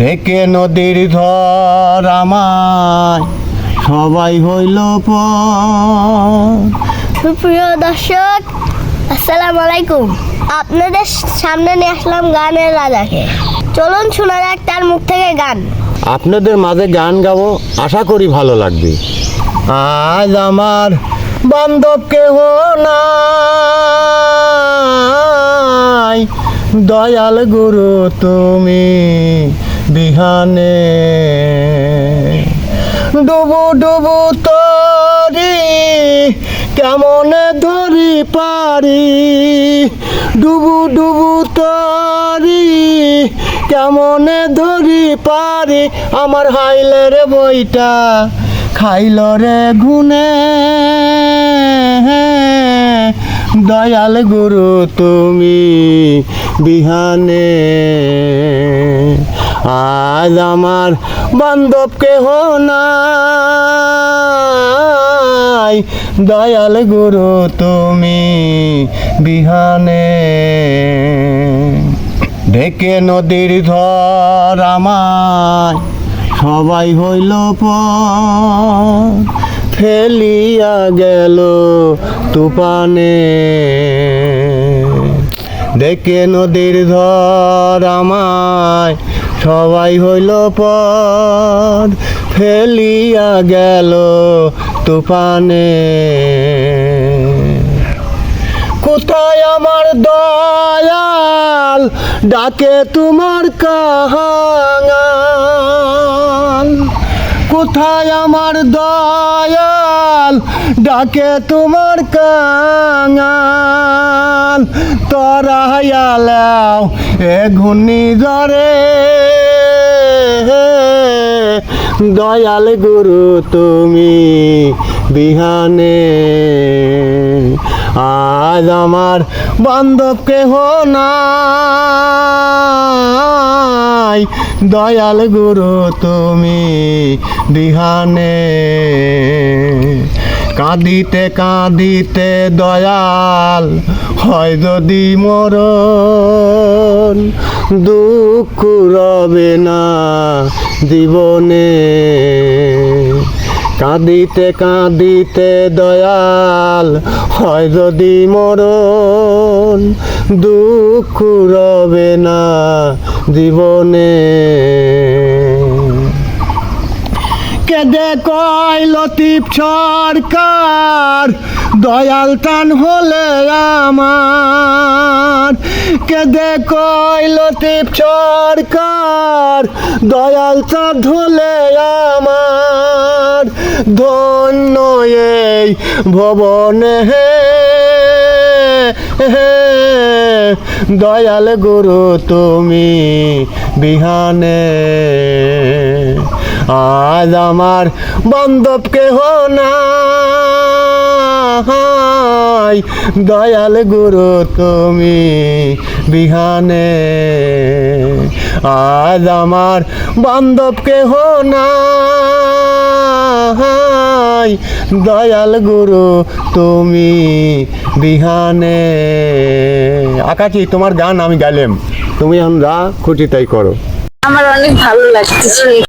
ঢেকে নদীর ধর আমায় সবাই হইল পর সুপ্রিয় দর্শক আসসালামু আলাইকুম। আপনাদের সামনে নিয়ে আসলাম গানের রাজাকে। চলুন শোনা যাক তার মুখ থেকে গান। আপনাদের মাঝে গান গাবো আশা করি ভালো লাগবে। আজ আমার বান্ধব কেহ নাই। দয়াল গুরু তুমি বিহানে। ডুবু ডুবু তরি, কেমন ধরি পারি? ডুবু ডুবু তরি, কেমন ধরি পারি? আমার হাইলের বইটা খাইল রে গুনে দয়াল গুরু, তুমি বিহানে। আজ আমার বান্ধব কেহ নাই। দয়াল গুরু, তুমি বিহানে। ডেকে নদীর ধর আমায়, সবাই হইল পর ফেলিয়া গেল তুফানে। ডেকে নদীর ধর আমায় সবাই হইল পর ফেলিয়া গেল তুফানে। কোথায় আমার দয়াল? ডাকে তোমার কাহাঙাল। কোথায় আমার দয়াল? ডাকে তোমার কাঙাল তরাইয়ালাও এ ঘূর্ণি জ্বরে দয়াল গুরু তুমি বিহানে। আজ আমার বান্ধব কেহ নাই। দয়াল গুরু তুমি বিহানে। কাঁদিতে কাঁদিতে দয়াল হয় যদি মরণ, দুঃখ রবে না জীবনে। কাঁদিতে কাঁদিতে দয়াল হয় যদি মরণ, দুঃখ রবে না জীবনে। লতিফ সরকার, দয়াল টান হলে আমার। কেদে লতিফ সরকার, দয়াল চাঁদ হলে আমার। ধন্য এই ভবনে হে। দয়াল গুরু, তুমি বিহানে। আজ আমার বান্ধব কেহ নাই। দয়াল গুরু, তুমি বিহানে। আজ আমার বান্ধব কেহ নাই। দয়াল গুরু, তুমি বিহানে। আকাশি, তোমার গান আমি গাইলাম। তুমি যা খুশি তাই করো। আমার অনেক ভালো লাগতেছে।